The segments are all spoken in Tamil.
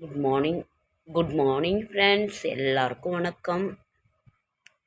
Good morning good morning friends எல்லாருக்கும் வணக்கம்.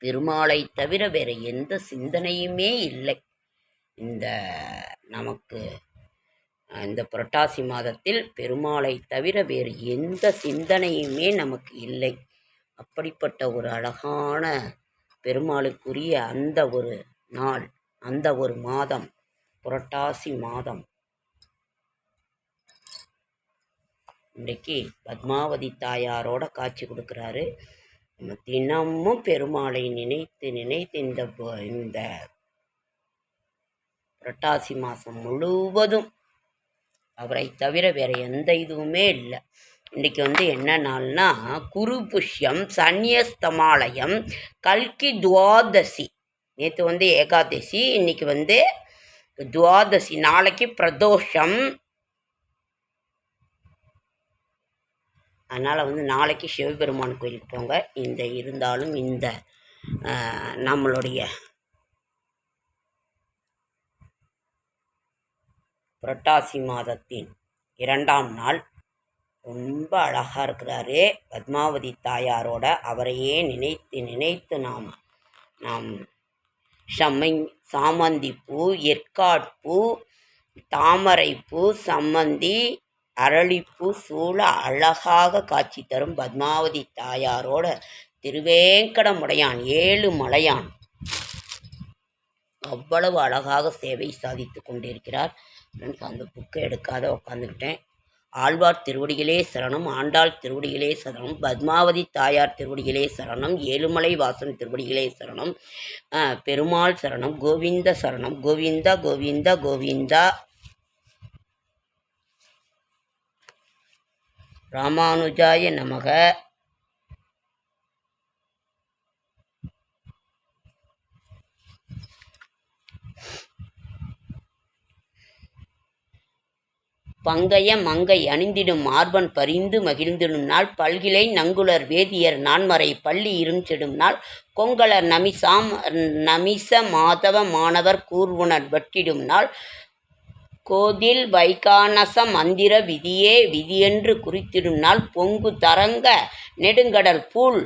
பெருமாளை தவிர வேறு எந்த சிந்தனையுமே இல்லை. இந்த நமக்கு இந்த புரட்டாசி மாதத்தில் பெருமாளை தவிர வேறு எந்த சிந்தனையுமே நமக்கு இல்லை. அப்படிப்பட்ட ஒரு அழகான பெருமாளுக்குரிய அந்த ஒரு நாள் அந்த ஒரு மாதம் புரட்டாசி மாதம். இன்றைக்கி பத்மாவதி தாயாரோட காட்சி கொடுக்குறாரு. நம்ம தினமும் பெருமாளை நினைத்து நினைத்து இந்த இந்த புரட்டாசி மாதம் முழுவதும் அவரை தவிர வேற எந்த இதுவுமே இல்லை. இன்றைக்கி வந்து என்ன நாள்னா குரு புஷ்யம் சன்னியஸ்தமாலயம் கல்கி துவாதசி. நேற்று வந்து ஏகாதசி இன்றைக்கி வந்து துவாதசி. நாளைக்கு பிரதோஷம். அதனால் வந்து நாளைக்கு சிவபெருமான் கோயிலுக்கு போங்க. இந்த இருந்தாலும் இந்த நம்மளுடைய புரட்டாசி மாதத்தின் இரண்டாம் நாள். ரொம்ப அழகாக இருக்கிறாரு பத்மாவதி தாயாரோட. அவரையே நினைத்து நினைத்து நாம் நாம் செம்மை சாமந்தி பூ எற்காட்பூ தாமரைப்பூ சம்மந்தி அரளிப்பூ சூழ அழகாக காட்சி தரும் பத்மாவதி தாயாரோட திருவேங்கடமுடையான் ஏழு மலையான். அவ்வளவு அழகாக சேவை சாதித்து கொண்டிருக்கிறார். ஃப்ரெண்ட்ஸ் அந்த புக்கை எடுக்காத உட்காந்துக்கிட்டேன் ஆழ்வார் திருவடிகளே சரணம் ஆண்டாள் திருவடிகளே சரணம் பத்மாவதி தாயார் திருவடிகளே சரணம் ஏழுமலை வாசன் திருவடிகளே சரணம் பெருமாள் சரணம் கோவிந்த சரணம் கோவிந்தா கோவிந்தா கோவிந்தா. ராமானுஜாய நமக. பங்கைய மங்கை அணிந்திடும் மார்பன் பரிந்து மகிழ்ந்திடும் நாள் பல்கிளை நங்குலர் வேதியர் நான்மறை பள்ளி இருஞ்செடும் நாள் கொங்கலர் நமிசாம் நமிச மாதவ மாணவர் கூர்வுணர் வட்டிடும் நாள் கோதில் வைகானச மந்திர விதியே விதியென்று குறித்திடும் நாள் பொங்கு தரங்க நெடுங்கடல் பூல்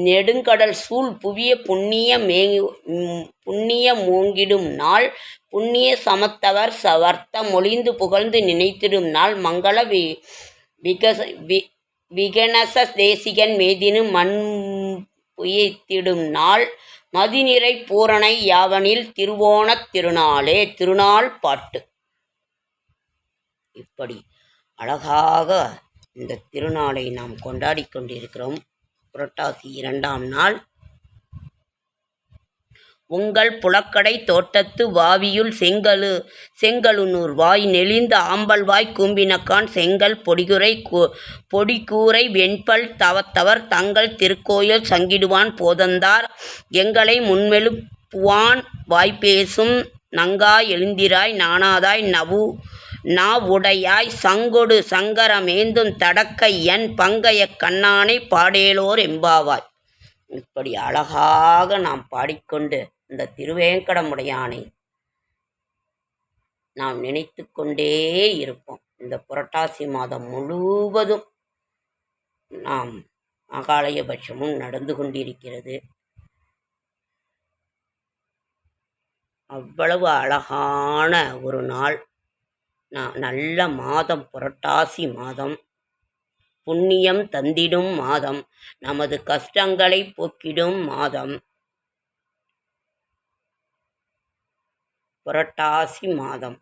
நெடுங்கடல் சூழ் புவிய புண்ணிய மே புண்ணிய மூங்கிடும் நாள் புண்ணிய சமத்தவர் சவர்த்த மொழிந்து புகழ்ந்து நினைத்திடும் நாள் மங்கள வி விகச வி விகனச தேசிகன் மேதினு மண் புயத்திடும் நாள் மதிநிறை பூரணை யாவனில் திருவோணத் திருநாளே திருநாள் பாட்டு. இப்படி அழகாக இந்த திருநாளை நாம் கொண்டாடி கொண்டிருக்கிறோம். புரட்டாசி இரண்டாம் நாள். உங்கள் புலக்கடை தோட்டத்து வாவியுள் செங்கலு செங்கலுனூர் வாய் நெளிந்த ஆம்பல் வாய் கூம்பினக்கான் செங்கல் பொடிகுறை கூ பொடிக்கூரை வெண்பல் தவத்தவர் தங்கள் திருக்கோயில் சங்கிடுவான் போதந்தார். எங்களை முன்மெழுப்புவான் வாய்ப்பேசும் நங்காய் எழுந்திராய் நானாதாய் நவு உடையாய் சங்கொடு சங்கரமேந்தும் தடக்கை என் பங்கைய கண்ணானை பாடேலோர் எம்பாவாய். இப்படி அழகாக நாம் பாடிக்கொண்டு இந்த திருவேங்கடமுடையானை நாம் நினைத்து கொண்டே இருப்போம். இந்த புரட்டாசி மாதம் முழுவதும் நாம் மகாலயபட்சமும் நடந்து கொண்டிருக்கிறது. அவ்வளவு அழகான ஒரு நாள். நான் நல்ல மாதம் புரட்டாசி மாதம். புண்ணியம் தந்திடும் மாதம். நமது கஷ்டங்களை போக்கிடும் மாதம். புரட்டாசி மாதம்.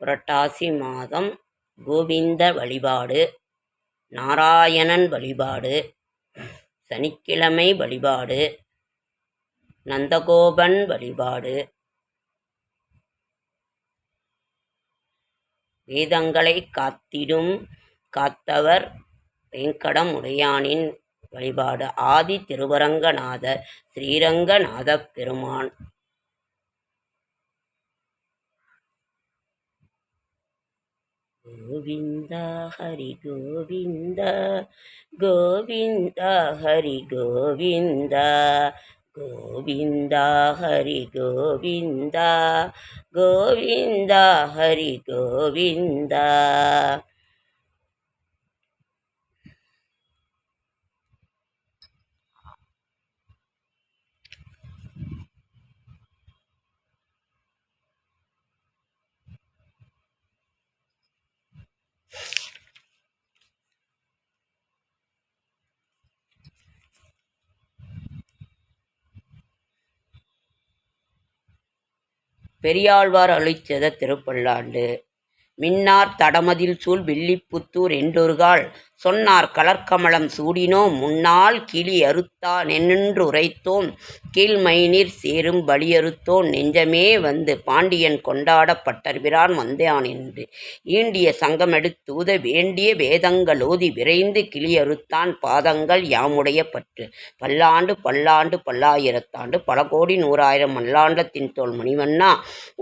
புரட்டாசி மாதம் கோவிந்த வழிபாடு நாராயணன் வழிபாடு சனிக்கிழமை வழிபாடு நந்தகோபன் வழிபாடு. வேதங்களை காத்திடும் காத்தவர் வெங்கடமுடையானின் வழிபாடு. ஆதி திருவரங்கநாதர் ஸ்ரீரங்கநாத பெருமான். கோவிந்த ஹரி கோவிந்த கோவிந்த ஹரி கோவிந்த கோவிந்தா ஹரி கோவிந்தா கோவிந்தா ஹரி கோவிந்தா. பெரியாழ்வார் அளிச்சத திருப்பல்லாண்டு. மின்னார் தடமதில் சூழ் வில்லிப்புத்தூர் என்றொருகால் சொன்னார் கலர்க்கமலம் சூடினோம் முன்னால் கிளி அறுத்தா நென்னுரைத்தோம் கீழ்மைநீர் சேரும் பலியறுத்தோன் நெஞ்சமே வந்து பாண்டியன் கொண்டாடப்பட்டர்பிரான் வந்தான் என்று. ஈண்டிய சங்கமெடுத்தூத வேண்டிய வேதங்கள் ஓதி விரைந்து கிளியறுத்தான் பாதங்கள் யாமுடைய பற்று. பல்லாண்டு பல்லாண்டு பல்லாயிரத்தாண்டு பல கோடி நூறாயிரம் மல்லாண்டத்தின் தோல் மணிவண்ணா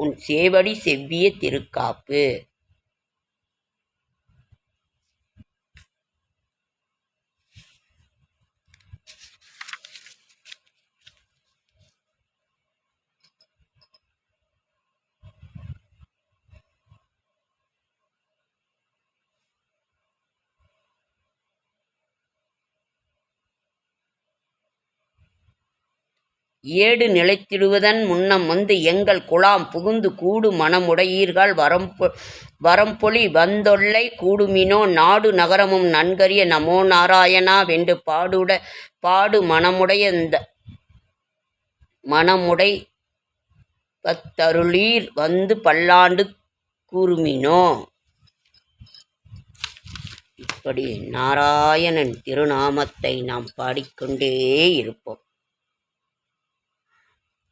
உன் சேவடி செவ்விய திருக்காப்பு. ஏடு நிலைத்திடுவதன் முன்னம் வந்து எங்கள் குழாம் புகுந்து கூடு மனமுடையீர்கள். வரம்பொழி வந்தொல்லை கூடுமினோ நாடு நகரமும் நன்கரிய நமோ நாராயணா வென்று பாடுட பாடு மனமுடைய இந்த மனமுடை பத்தருளீர் வந்து பல்லாண்டு கூறுமினோ. இப்படி நாராயணன் திருநாமத்தை நாம் பாடிக்கொண்டே இருப்போம்.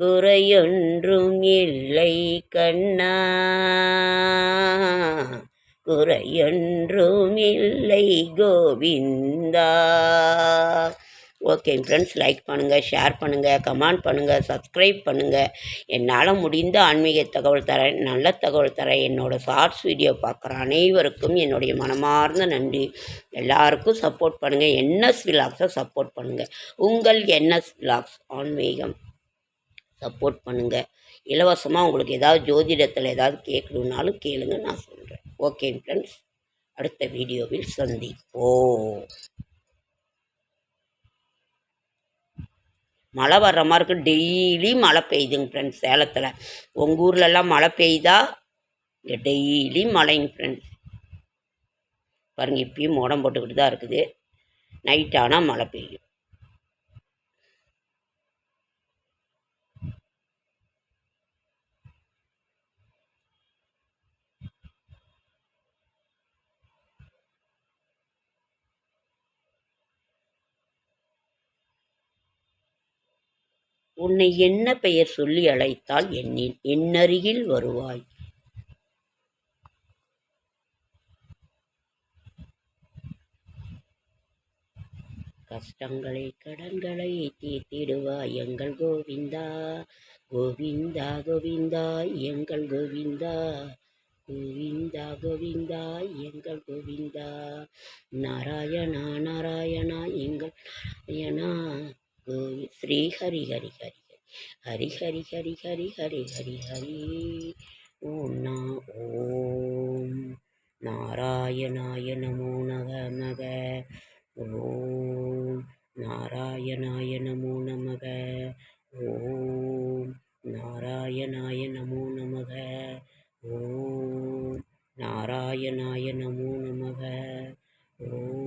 குறையொன்றும் இல்லை கண்ணா. குறையொன்றுமில்லை கோவிந்தா. ஓகே ஃப்ரெண்ட்ஸ் லைக் பண்ணுங்கள் ஷேர் பண்ணுங்கள் கமெண்ட் பண்ணுங்கள் சப்ஸ்கிரைப் பண்ணுங்கள் என்னால் முடிந்த ஆன்மீக தகவல் தரேன் நல்ல தகவல் தரேன். என்னோடய ஷார்ட்ஸ் வீடியோ பார்க்குற அனைவருக்கும் என்னுடைய மனமார்ந்த நன்றி. எல்லாருக்கும் சப்போர்ட் பண்ணுங்கள் என்எஸ் விலாக்ஸை சப்போர்ட் பண்ணுங்கள் உங்கள் என்எஸ் விலாக்ஸ் ஆன்மீகம். சப்போர்ட் பண்ணுங்கள் இலவசமாக உங்களுக்கு ஏதாவது ஜோதிடத்தில் ஏதாவது கேட்கணுன்னாலும் கேளுங்க நான் சொல்கிறேன் ஓகே ஃப்ரெண்ட்ஸ் அடுத்த வீடியோவில் சந்திப்போம். மழை வர்ற மாதிரி இருக்கு. டெய்லி மழை பெய்யுதுங்க ஃப்ரெண்ட்ஸ் சேலத்தில். உங்கள் ஊர்லெல்லாம் மழை பெய்யுதா? இங்கே டெய்லி மழைங்க ஃப்ரெண்ட்ஸ் பாருங்கள் இப்பயும் மோடம் போட்டுக்கிட்டு தான் இருக்குது. நைட் ஆனால் மழை பெய்யும். உன்னை என்ன பெயர் சொல்லி அழைத்தால் என்னின் என்னருகில் வருவாய். கஷ்டங்களை கடன்களை தீர்த்திடுவாய் எங்கள் கோவிந்தா. கோவிந்தா கோவிந்தா எங்கள் கோவிந்தா. கோவிந்தா கோவிந்தா எங்கள் கோவிந்தா. நாராயணா நாராயணா எங்கள் நாராயணா. ஸ்ரீ ஹரி ஹரி ஹரி ஹரி. ஹரி ஹரி ஹரி ஹரி ஹரி ஹரி ஓம் நா ஓம். நாராயணாய நமோ நக நக ஓம். நாராயணாய நமோ நமக ஓம். நாராயணாய நமோ நமக ஓம். நாராயணாய நமோ நமக ஓம்.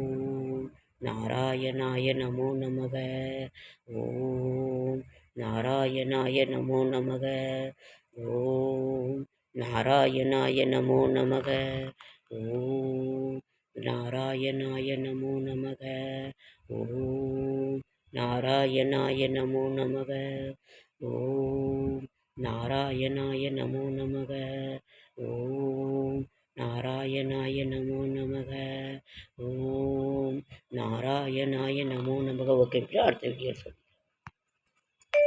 நாராயணாய நமோ நமக. ஓம் நாராயணாய நமோ நமக. ஓம் நாராயணாய நமோ நமக. ஓம் நாராயணாய நமோ நமக. ஓம் நாராயணாய நமோ நமக. ஓம் நாராயணாய நமோ நமக. ஓம் நாராயணாய நமோ நமக. ஓம் நாராயணாய நமோ நமக. ஓகே அடுத்த வீடியோ சொல்லுங்கள்